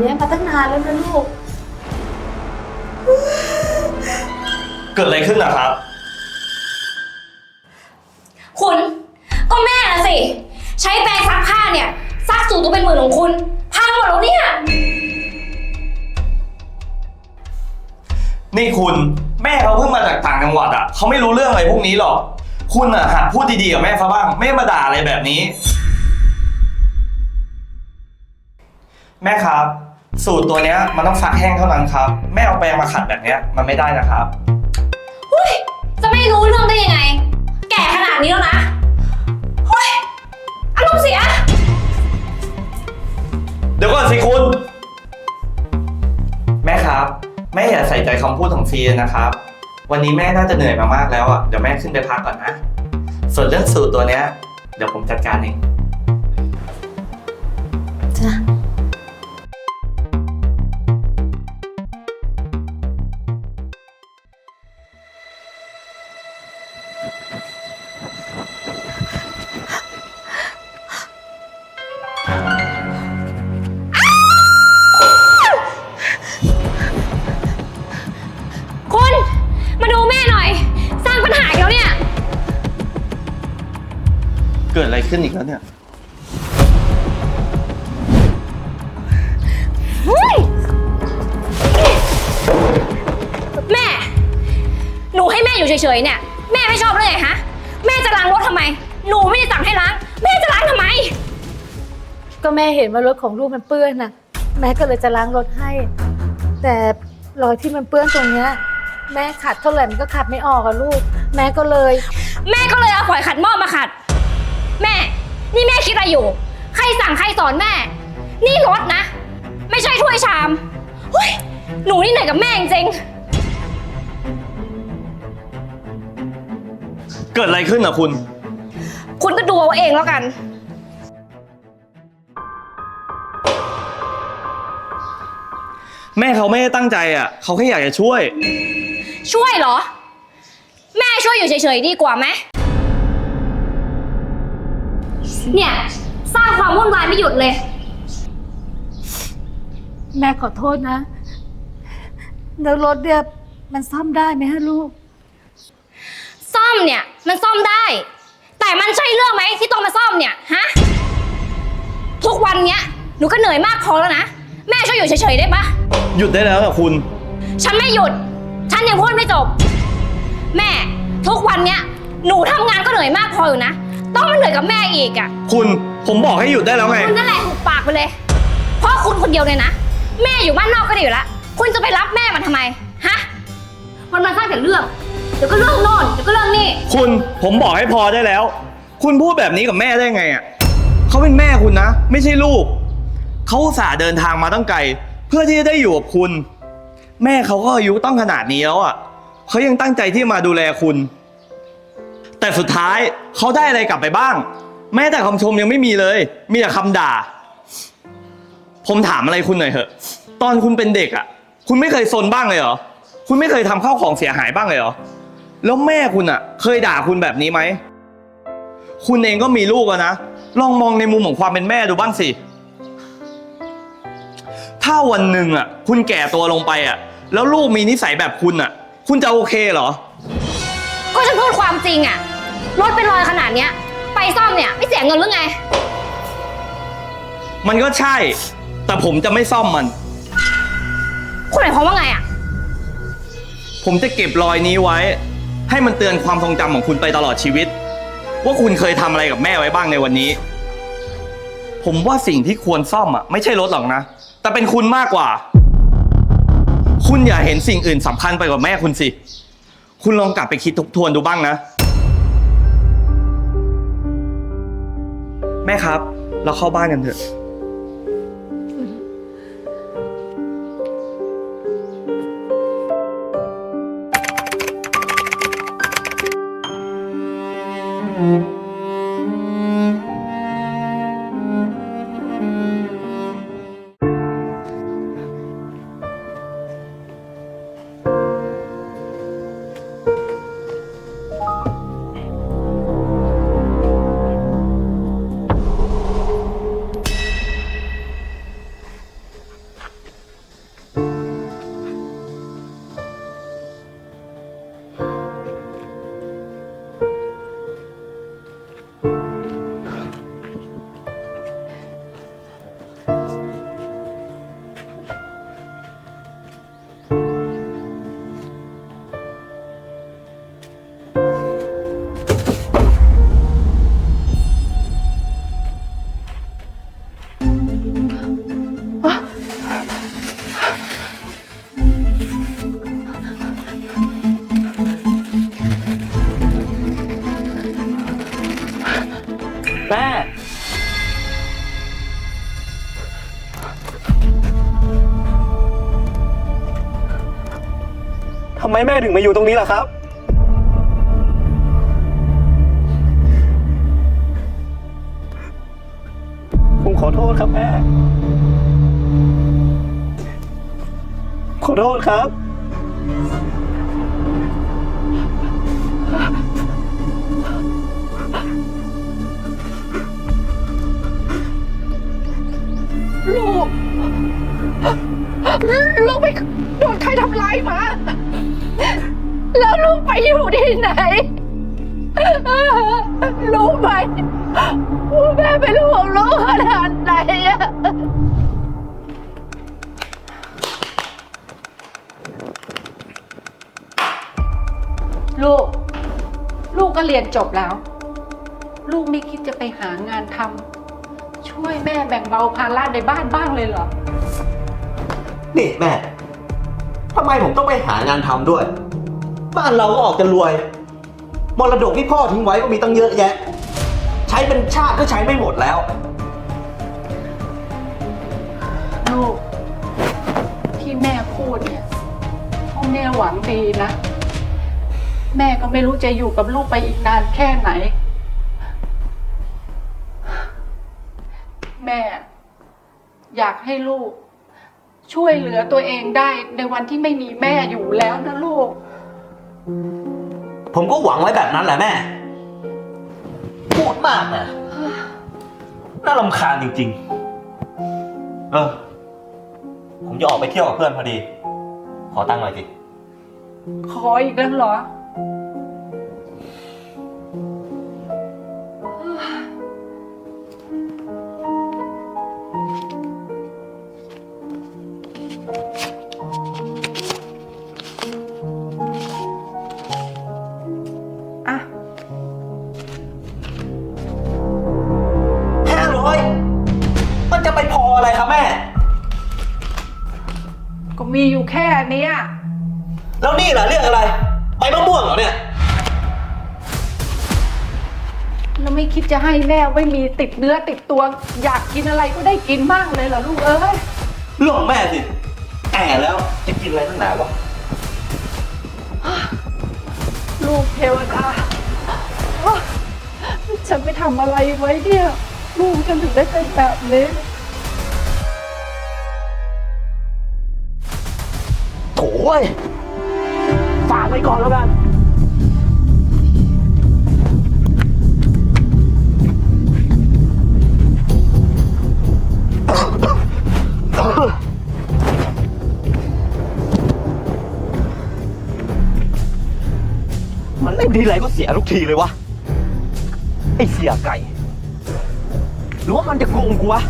นี้มาตั้งนานแล้วนะลูก เกิดอะไรขึ้นนะครับ คุณ ก็แม่นะสิ ใช้แปรงซักผ้าเนี่ยซักสูตรตัวเป็นหมื่นของคุณพังหมดแล้วเนี่ย นี่คุณแม่เขาเพิ่งมาจากต่างจังหวัดอะเขาไม่รู้เรื่องอะไรพวกนี้หรอก คุณอะหัดพูดดีๆกับแม่เขาบ้าง ไม่มาด่าอะไรแบบนี้ แม่ครับ สูตรตัวเนี้ยมันต้องซักแห้งเท่านั้นครับแม่เอาแปรงมาขัดแบบเนี้ยมันไม่ได้นะครับจะไม่รู้เรื่องได้ยังไง แก่ขนาดนี้แล้วนะเฮ้ยอารมณ์เสีย เดี๋ยวก่อนสิคุณ แม่ครับ แม่อย่าใส่ใจคำพูดของฟีนะครับ วันนี้แม่น่าจะเหนื่อยมามากแล้วอะเดี๋ยวแม่ขึ้นไปพักก่อนนะ ส่วนเรื่องสูตรตัวเนี้ยเดี๋ยวผมจัดการเอง จ้ะ เฮ้ยแม่ หนูให้แม่อยู่เฉยๆเนี่ย แม่ไม่ชอบเลยไงฮะ แม่จะล้างรถทำไม หนูไม่ได้สั่งให้ล้าง แม่จะล้างทำไม ก็แม่เห็นว่ารถของลูกมันเปื้อนน่ะ แม่ก็เลยจะล้างรถให้ แต่รอยที่มันเปื้อนตรงเนี้ยแม่ขัดเท่าไหร่มันก็ขัดไม่ออกอะลูก แม่ก็เลย แม่ก็เลยเอาฝอยขัดหม้อมาขัด แม่ นี่แม่คิดอะไรอยู่ ใครสั่งใครสอนแม่ นี่รถนะ ไม่ใช่ถ้วยชามเฮ้ยหนูนี่เหนื่อยกับแม่จริงเกิดอะไรขึ้นอะคุณ ๆคุณก็ดูเอาเองแล้วกัน แม่เขาไม่ได้ตั้งใจอะเขาแค่อยากจะช่วย ช่วยเหรอ แม่ช่วยอยู่เฉยๆดีกว่าไหมเนี่ย สร้างความวุ่นวายไม่หยุดเลย แม่ขอโทษนะแล้วรถเนี่ยมันซ่อมได้ไหมฮะลูก ซ่อมเนี่ยมันซ่อมได้ แต่มันใช่เรื่องไหมที่ต้องมาซ่อมเนี่ยฮะทุกวันเนี้ยหนูก็เหนื่อยมากพอแล้วนะแม่ช่วยอยู่เฉยๆได้ปะหยุดได้แล้วอะคุณ ฉันไม่หยุด ฉันยังพูดไม่จบ แม่ ทุกวันเนี้ยหนูทำงานก็เหนื่อยมากพออยู่นะต้องมาเหนื่อยกับแม่อีกอะ่ะคุณผมบอกให้หยุดได้แล้วไง คุณนั่นแหละหุบปากไปเลยเพราะคุณคนเดียวเลยนะ แม่อยู่บ้านนอกก็ดีอยู่แล้วคุณจะไปรับแม่มันทำไม ฮะวันมันสร้างแต่เรื่อง เดี๋ยวก็เรื่องโน่น เดี๋ยวก็เรื่องนี่ คุณผมบอกให้พอได้แล้ว คุณพูดแบบนี้กับแม่ได้ไงอะเขาเป็นแม่คุณนะ ไม่ใช่ลูก เขาอุตส่าห์เดินทางมาตั้งไกล เพื่อที่จะได้อยู่กับคุณ แม่เขาก็อายุต้องขนาดนี้แล้วอะเขายังตั้งใจที่มาดูแลคุณ แต่สุดท้ายเขาได้อะไรกลับไปบ้าง แม้แต่คำชมยังไม่มีเลย มีแต่คำด่า ผมถามอะไรคุณหน่อยเถอะ ตอนคุณเป็นเด็กอะ คุณไม่เคยซนบ้างเลยเหรอ คุณไม่เคยทำข้าวของเสียหายบ้างเลยเหรอ แล้วแม่คุณอะ เคยด่าคุณแบบนี้ไหม คุณเองก็มีลูกแล้วนะ ลองมองในมุมของความเป็นแม่ดูบ้างสิ ถ้าวันหนึ่งอะ คุณแก่ตัวลงไปอะ แล้วลูกมีนิสัยแบบคุณอะ คุณจะโอเคเหรอ ก็ฉันพูดความจริงอะรถเป็นรอยขนาดเนี้ย ไปซ่อมเนี่ยไม่เสียเงินหรือไง มันก็ใช่ แต่ผมจะไม่ซ่อมมัน คุณหมายความว่าไงอะผมจะเก็บรอยนี้ไว้ ให้มันเตือนความทรงจำของคุณไปตลอดชีวิต ว่าคุณเคยทำอะไรกับแม่ไว้บ้างในวันนี้ ผมว่าสิ่งที่ควรซ่อมอะไม่ใช่รถหรอกนะ แต่เป็นคุณมากกว่า คุณอย่าเห็นสิ่งอื่นสำคัญไปกว่าแม่คุณสิ คุณลองกลับไปคิดทบทวนดูบ้างนะ แม่ครับ เราเข้าบ้านกันเถอะ มแม่ถึงมาอยู่ตรงนี้ล่ะครับ ผมขอโทษครับแม่ ขอโทษครับ ลูก ลูกไปโดนใครทำร้ายมา ล้วลูกไปอยู่ที่ไหน รู้ไหมว่าแม่เป็นห่วงลูกขนาดไหนอะลูก ลูกก็เรียนจบแล้ว ลูกไม่คิดจะไปหางานทำช่วยแม่แบ่งเบาภาระในบ้านบ้างเลยเหรอ นี่แม่ ทำไมผมต้องไปหางานทำด้วย บ้านเราก็ออกจะรวย มรดกที่พ่อทิ้งไว้ก็มีตั้งเยอะแยะ ใช้เป็นชาติก็ใช้ไม่หมดแล้ว ลูก ที่แม่พูดเนี่ยพ่อแม่หวังดีนะ แม่ก็ไม่รู้จะอยู่กับลูกไปอีกนานแค่ไหน แม่ อยากให้ลูก ช่วยเหลือตัวเองได้ในวันที่ไม่มีแม่อยู่แล้วนะลูก ผมก็หวังไว้แบบนั้นแหละแม่ พูดมากนะน่ารำคาญจริง ๆ เออ ผมจะออกไปเที่ยวกับเพื่อนพอดี ขอตังค์หน่อยสิ ขออีกแล้วเหรอ อยู่แค่เนี้ยแล้วนี่ล่ะเรื่องอะไร ไปมะม่วงเหรอเนี่ย แล้วไม่คิดจะให้แม่ไม่มีติดเนื้อติดตัว อยากกินอะไรก็ได้กินมากเลยเหรอลูกเอ้ย เรื่องของแม่สิแก่แล้วจะกินอะไรตั้งหนาวะ ลูกเทวดาอ้าวฉันไปทำอะไรไว้เนี่ย ลูกฉันถึงได้เป็นแบบนี้ ทีไรก็เสียทุกทีเลยวะ ไอเสียไก่ หรือว่ามันจะโกงกูวะ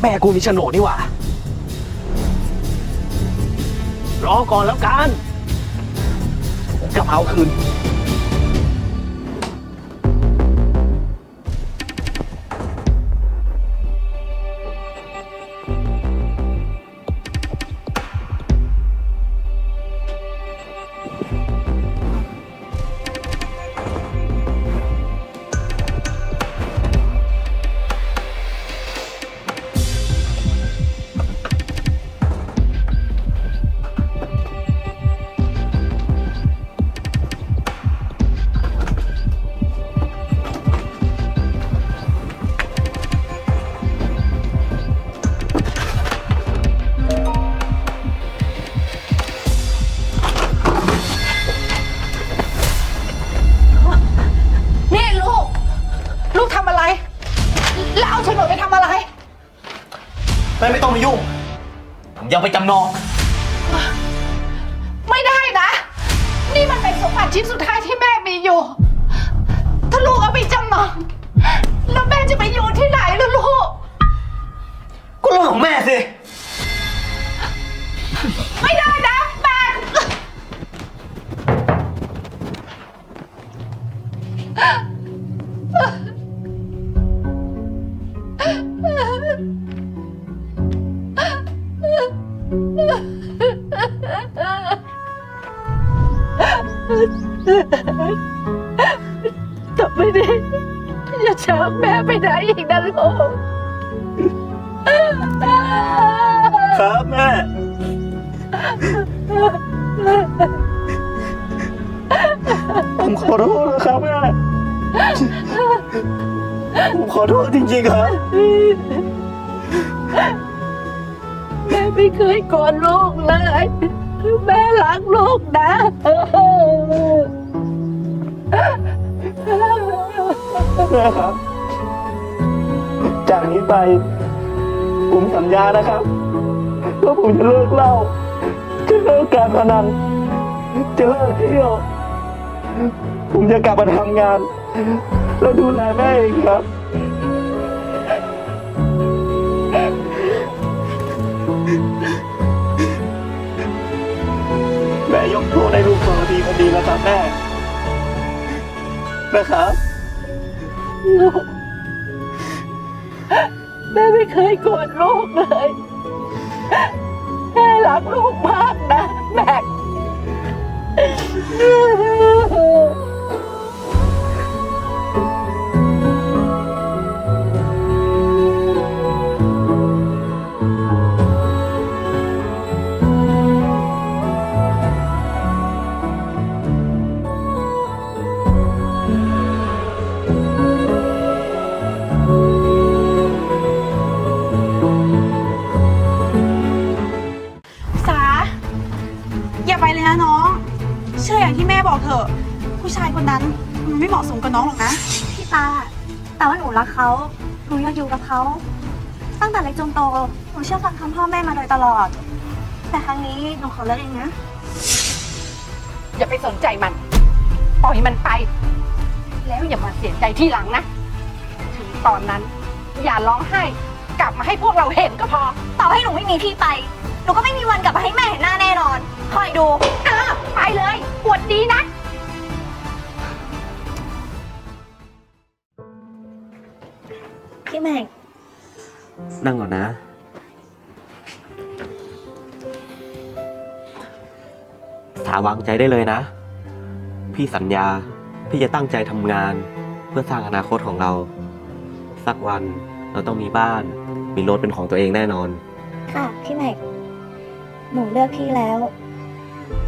แม่กูมีโฉนดนี่หว่ารอก่อนแล้วกันผมจะเอาคืน ผ อีกนะลูก ครับแม่ ผมขอโทษนะครับแม่ ผมขอโทษจริงๆครับ แม่ไม่เคยโกรธลูกเลย แม่รักลูกนะ แม่ครับ ไป ผมสัญญานะครับว่าผมจะเลิกเหล้าจะเลิกการพนัน จะเลิกเที่ยว ผมจะกลับมาทำงาน แล้วดูแลแม่เองครับ แม่ยกโทษให้ลูกคนดีคนดีนะครับแม่นะครับลูก แม่ไม่เคยโกรธลูกเลยแม่รักลูกมากนะแม็ก แต่ว่าหนูรักเขาหนูอยากอยู่กับเขา ตั้งแต่เล็กจนโต หนูเชื่อฟังคำพ่อแม่มาโดยตลอด แต่ครั้งนี้หนูขอเลิกเองนะ อย่าไปสนใจมัน ปล่อยมันไป แล้วอย่ามาเสียใจที่หลังนะ ถึงตอนนั้น อย่าร้องไห้ กลับมาให้พวกเราเห็นก็พอ ต่อให้หนูไม่มีที่ไป หนูก็ไม่มีวันกลับมาให้แม่เห็นหน้าแน่นอน คอยดูอ้าวไปเลยปวดดีนะ นั่งก่อนนะ สาวางใจได้เลยนะ พี่สัญญา พี่จะตั้งใจทำงาน เพื่อสร้างอนาคตของเรา สักวันเราต้องมีบ้าน มีรถเป็นของตัวเองแน่นอน ค่ะ พี่แม็กหนูเลือกพี่แล้ว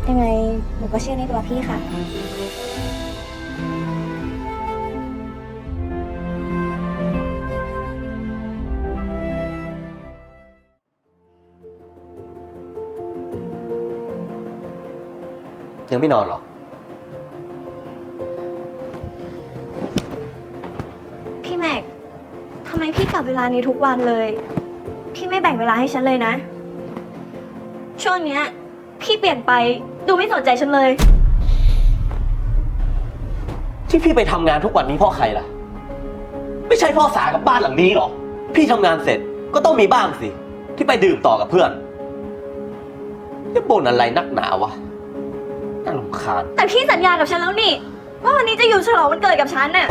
ยังไงหนูก็เชื่อในตัวพี่ค่ะ ยังไม่นอนหรอ พี่แม็กทำไมพี่กลับเวลานี้ทุกวันเลย พี่ไม่แบ่งเวลาให้ฉันเลยนะ ช่วงเนี้ย พี่เปลี่ยนไปดูไม่สนใจฉันเลย ที่พี่ไปทำงานทุกวันนี้เพ่อใครล่ะ ไม่ใช่เพ่อสากับบ้านหลังนี้หรอ พี่ทำงานเสร็จก็ต้องมีบ้างสิ ที่ไปดื่มต่อกับเพื่อนจะบ่นอะไรนักหนาวะ น่ารำคาญแต่พี่สัญญากับฉันแล้วนี่ ว่าวันนี้จะอยู่ฉลองวันเกิดกับฉันน่ะ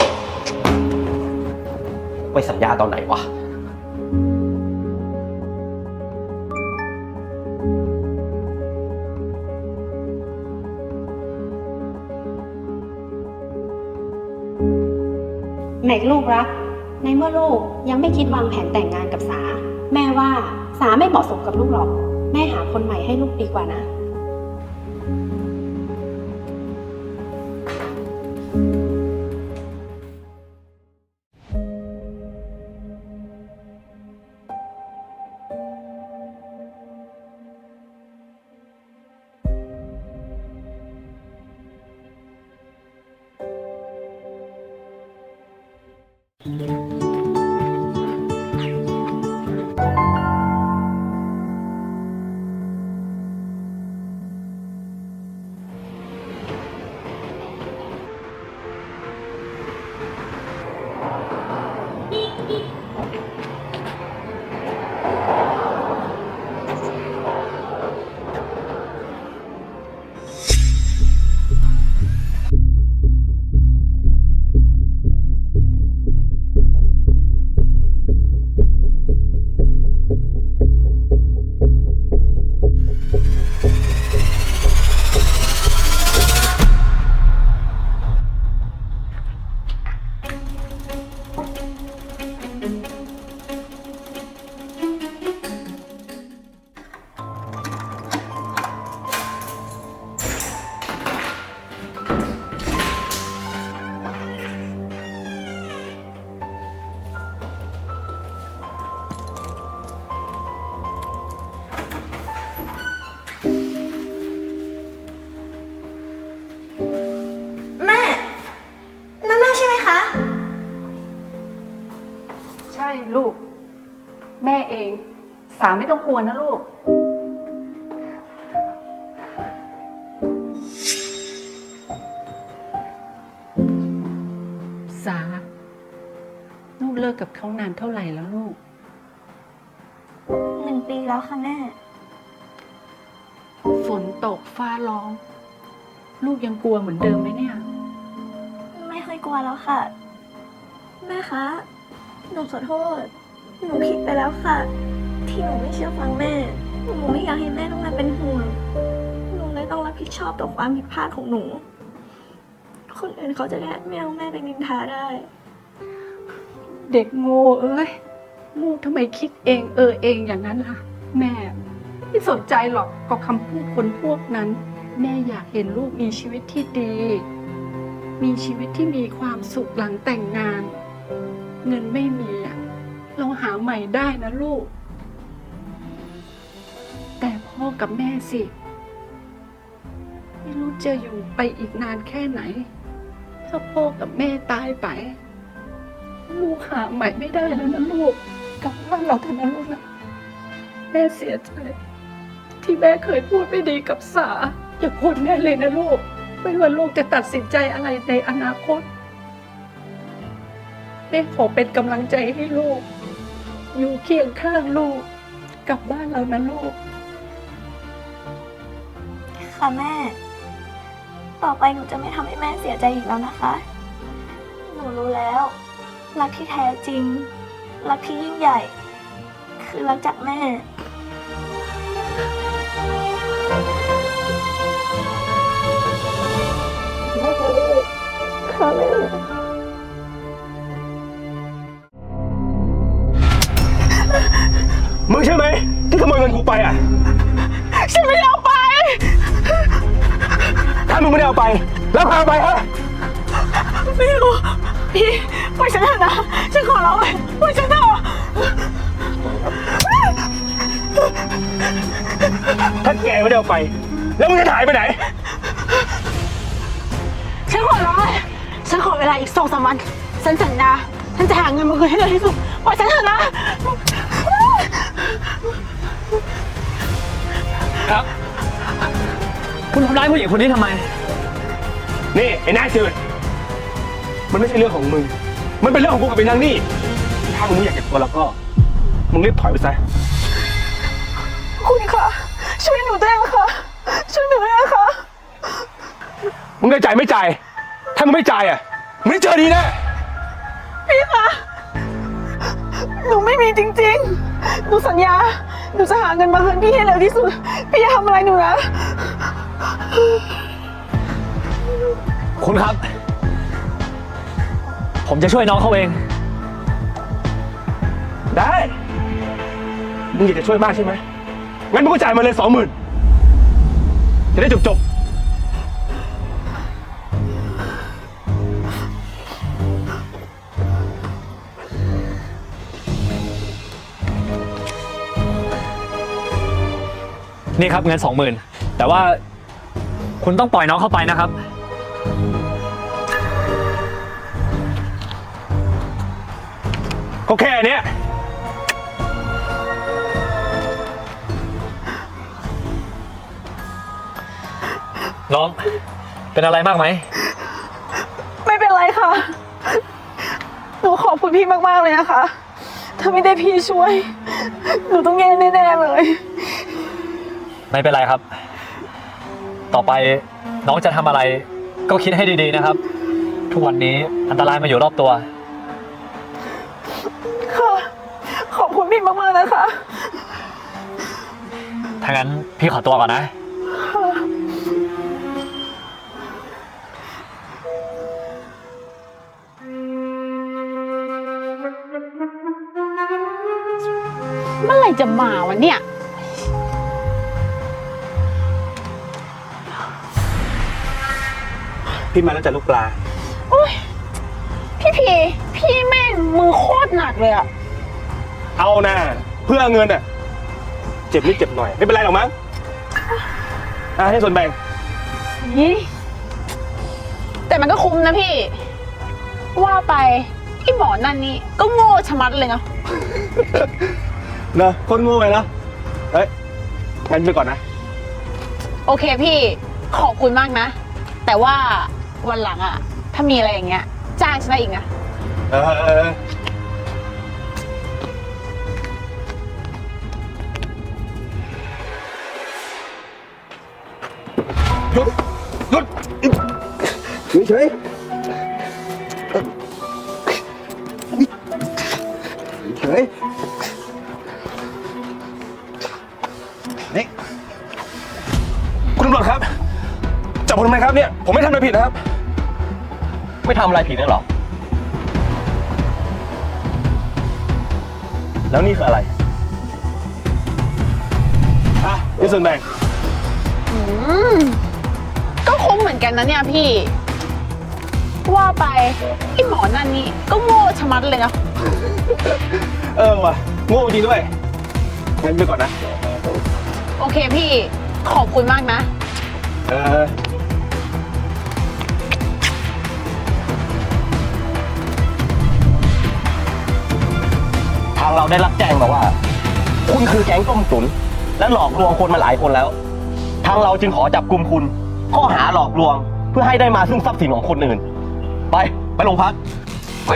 ไปสัญญาตอนไหนวะ แม็กลูกรัก ในเมื่อลูกยังไม่คิดวางแผนแต่งงานกับสา แม่ว่าสาไม่เหมาะสมกับลูกหรอก แม่หาคนใหม่ให้ลูกดีกว่านะ พ สาไม่ต้องกลัวนะลูก สา ลูกเลิกกับเขานานเท่าไหร่แล้วลูก หนึ่งปีแล้วค่ะแม่ ฝนตกฟ้าร้อง ลูกยังกลัวเหมือนเดิมไหมเนี่ย ไม่ค่อยกลัวแล้วค่ะ แม่คะ หนูขอโทษ หนูผิดไปแล้วค่ะ ที่หนูไม่เชื่อฟังแม่ หนูไม่อยากให้แม่ต้องมาเป็นห่วง หนูเลยต้องรับผิดชอบต่อความผิดพลาดของหนู คนอื่นเขาจะแค่ไม่เอาแม่ไปนินทาได้ เด็กโง่เอ้ยลูกทำไมคิดเองเออเองอย่างนั้นล่ะ แม่ ไม่สนใจหรอกก็คำพูดคนพวกนั้น แม่อยากเห็นลูกมีชีวิตที่ดี มีชีวิตที่มีความสุขหลังแต่งงาน เงินไม่มีอะเราหาใหม่ได้นะลูก พ่อกับแม่สิ ไม่รู้จะอยู่ไปอีกนานแค่ไหน ถ้าพ่อกับแม่ตายไป ลูกหาใหม่ไม่ได้แล้วนะลูกกลับบ้านเราเถอะนะลูกนะแม่เสียใจ ที่แม่เคยพูดไม่ดีกับสาอย่าคนแม่เลยนะลูก ไม่ว่าลูกจะตัดสินใจอะไรในอนาคตแม่ขอเป็นกำลังใจให้ลูก อยู่เคียงข้างลูก กลับบ้านเรานะลูก ค่ะแม่ ต่อไปหนูจะไม่ทำให้แม่เสียใจอีกแล้วนะคะ หนูรู้แล้ว รักที่แท้จริง รักที่ยิ่งใหญ่ คือรักจากแม่ค่ะแม่มึงใช่ไหมที่ขโมยเงินกูไปอะ ฉันไม่ได้เอาไป ถ้ามึงไม่ได้เอาไป แล้วพาไปฮะไม่รู้พี่ปล่อยฉันเถอะนะ ฉันขอร้องเลยปล่อยฉันเถอะถ้าแกไม่ได้เอาไป แล้วมึงจะถ่ายไปไหน ฉันขอร้องเลยฉันขอเวลาอีกสองสามวัน ฉันสัญญาฉันจะหาเงินมาคืนให้เร็วที่สุดปล่อยฉันเถอะนะ คุณทำร้ายผู้หญิงคนนี้ทำไม นี่ไอ้หน้าจืดมันไม่ใช่เรื่องของมึง มันเป็นเรื่องของกูกับเป็นนางนี่ ถ้ามึงไม่อยากเก็บตัวแล้วก็ มึงรีบถอยไปซะ คุณคะช่วยหนูด้วยนะคะช่วยหนูด้วยนะคะมึงจะจ่ายไม่จ่าย ถ้ามึงไม่จ่ายอะ มึงได้เจอดีแน่พี่คะหนูไม่มีจริงๆ หนูสัญญา หนูจะหาเงินมาคืนพี่ให้เร็วที่สุด พี่อย่าทำอะไรหนูนะ คุณครับ ผมจะช่วยน้องเขาเอง ได้มึงอยากจะช่วยมากใช่ไหมงั้นมึงก็จ่ายมาเลยสองหมื่นจะได้จบจบนี่ครับเงินสองหมื่นแต่ว่า คุณต้องปล่อยน้องเข้าไปนะครับๆก็แค่เนี้ยน้อง เป็นอะไรมากไหม ไม่เป็นไรค่ะ หนูขอบคุณพี่มากๆเลยนะคะ ถ้าไม่ได้พี่ช่วย หนูต้องแย่แน่ๆเลย ไม่เป็นไรครับ ต่อไปน้องจะทำอะไร ก็คิดให้ดีๆนะครับ ทุกวันนี้อันตรายมาอยู่รอบตัว ค่ะ ขอบคุณพี่มากๆนะคะ ถ้างั้นพี่ขอตัวก่อนนะ เมื่อไหร่จะมาวะเนี่ย พี่มาแล้วจ้ะลูกปลาพี่พีพี่แม่งมือโคตรหนักเลยอะเอานะเพื่อเงินอะ เจ็บนิดเจ็บหน่อย ไม่เป็นไรหรอกมั้งอะให้ส่วนแบ่ง นี่แต่มันก็คุ้มนะพี่ ว่าไปไอ้หมอนั่นนี่ก็โง่ชะมัดเลยเนาะเนอะคนโง่เลยนะเฮ้ยงั้นไปก่อนนะ โอเคพี่ขอบคุณมากนะ แต่ว่า วันหลังอะถ้ามีอะไรอย่างเงี้ย จ้างฉันได้อีกนะเออเออหยุดหยุดเฉยเฉยนี่คุณตำรวจครับ จับผมทำไมครับเนี่ย ผมไม่ทำอะไรผิดนะครับ ไม่ทำอะไรผิดนะหรอ แล้วนี่คืออะไรอะนี่ส่วนแบ่ง อืม ก็คุ้มเหมือนกันนะเนี่ยพี่ ว่าไปไอ้หมอนั่นนี่ก็โง่ชะมัดเลยเนาะเออว่ะโง่จริงด้วยงั้นไปก่อนนะ โอเคพี่ ขอบคุณมากนะ เออางเราได้รับแจ้งมาว่า คุณคือแก๊งต้มตุ๋นและหลอกลวงคนมาหลายคนแล้ว ทางเราจึงขอจับกลุ่มคุณ ข้อหาหลอกลวงเพื่อให้ได้มาซึ่งทรัพย์สินของคนอื่น ไป ไปโรงพักไป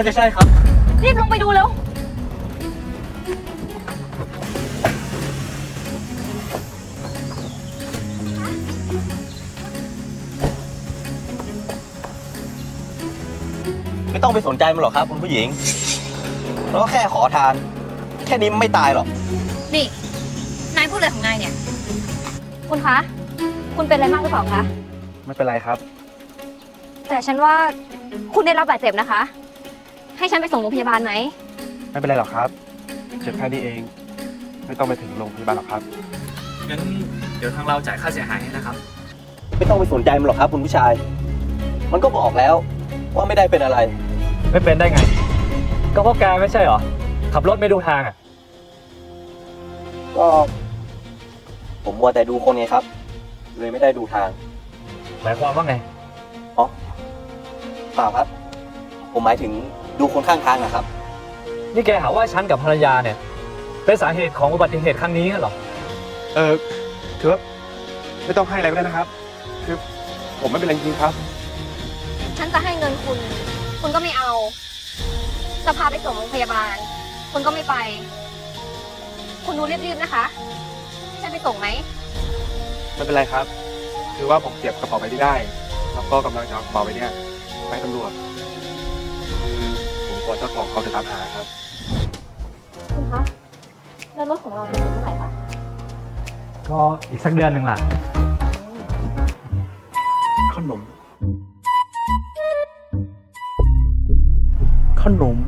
น่าจะใช่ครับ รีบลงไปดูเร็วไม่ต้องไปสนใจมันหรอกครับ คุณผู้หญิงเราก็แค่ขอทาน แค่นี้มันไม่ตายหรอก นี่ นายพูดอะไรของนายเนี่ย คุณคะ คุณเป็นอะไรมากหรือเปล่าคะ ไม่เป็นไรครับ แต่ฉันว่าคุณได้รับบาดเจ็บนะคะ ให้ฉันไปส่งโรงพยาบาลไหม ไม่เป็นไรหรอกครับ เจ็บแค่นี้เอง ไม่ต้องไปถึงโรงพยาบาลหรอกครับ งั้นเดี๋ยวทางเราจ่ายค่าเสียหายให้นะครับ ไม่ต้องไปสนใจมันหรอกครับคุณผู้ชาย มันก็บอกแล้วว่าไม่ได้เป็นอะไร ไม่เป็นได้ไง ก็เพราะแกไม่ใช่เหรอ ขับรถไม่ดูทางอะ ก็ ผมมัวแต่ดูคนไงครับ เลยไม่ได้ดูทางหมายความว่าไงอ๋อเปล่าครับ ผมหมายถึง ดูคนข้างทางนะครับ นี่แกหาว่าฉันกับภรรยาเนี่ย เป็นสาเหตุของอุบัติเหตุครั้งนี้เหรอ เออถือว่าไม่ต้องให้อะไรก็ได้นะครับ คือผมไม่เป็นไรจริงๆครับ ฉันจะให้เงินคุณ คุณก็ไม่เอา จะพาไปส่งโรงพยาบาล คุณก็ไม่ไป คุณดูรีบๆนะคะให้ฉันไปส่งไหม ไม่เป็นไรครับ คือว่าผมเก็บกระเป๋าไปที่ได้ แล้วก็กำลังจะเอากระเป๋าไปเนี่ยไปตำรวจ คือผมกลัวเจ้าของเขาจะตามหาครับ คุณคะแล้วรถของเราจะถึงเมื่อไหร่คะก็อีกสักเดือนหนึ่งล่ะ ขนม ขนม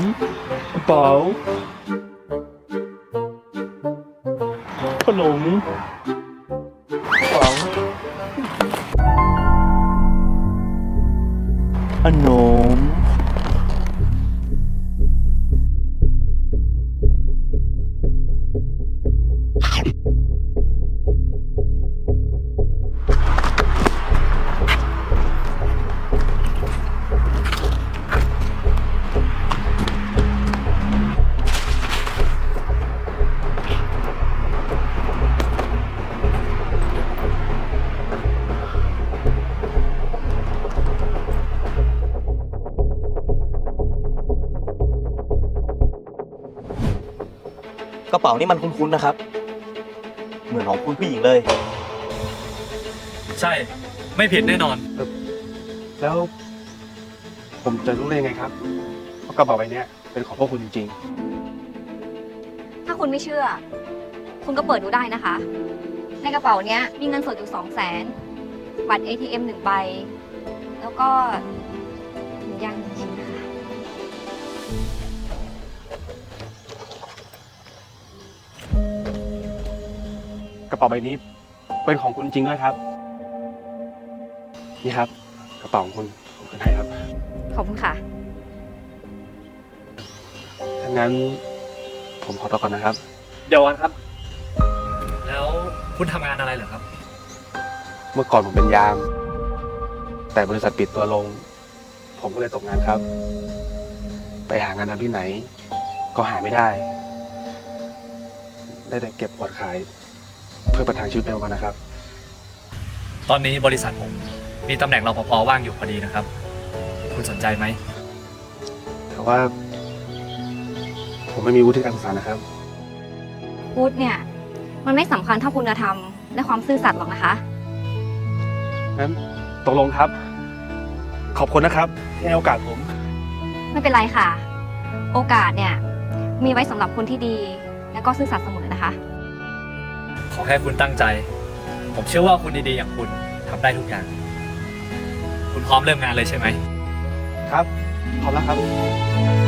มกระเป๋าขนมกระเป๋าขนม ป๋านี่มันคุ้นๆนะครับ เหมือนของคุณผู้หญิงเลย ใช่ ไม่ผิดแน่นอน แล้ว ผมจะรู้ได้ยังไงครับว่ากระเป๋าใบเนี้ยเป็นของพวกคุณจริงถ้าคุณไม่เชื่อ คุณก็เปิดดูได้นะคะ ในกระเป๋าเนี้ยมีเงินสดอยู่สองแสนบัตร ATM หนึ่งใบ แล้วก็ถุงยางหนึ่งชิ้น เป๋าใบนี้ เป็นของคุณจริงด้วยครับ นี่ครับ กระเป๋าของคุณผมคืนให้ครับขอบคุณค่ะ ถ้างั้น ผมขอตัวก่อนนะครับ เดี๋ยวก่อนครับ แล้วคุณทำงานอะไรเหรอครับ เมื่อก่อนผมเป็นยาม แต่บริษัทปิดตัวลง ผมก็เลยตกงานครับ ไปหางานทำที่ไหน ก็หาไม่ได้ ได้แต่เก็บกวาดขาย เพื่อประทังชีวิตไปวันนะครับ ตอนนี้บริษัทผมมีตำแหน่งรปภว่างอยู่พอดีนะครับ คุณสนใจไหม แต่ว่า ผมไม่มีวุฒิการศึกษานะครับ พูดเนี่ย มันไม่สำคัญเท่าคุณธรรม และความซื่อสัตย์หรอกนะคะ งั้นตกลงครับ ขอบคุณนะครับที่ให้โอกาสผม ไม่เป็นไรค่ะ โอกาสเนี่ย มีไว้สำหรับคนที่ดี และก็ซื่อสัตย์เสมอนะคะ ขอแค่คุณตั้งใจ ผมเชื่อว่าคุณดีๆ อย่างคุณทำได้ทุกอย่าง คุณพร้อมเริ่มงานเลยใช่ไหม ครับ พร้อมแล้วครับ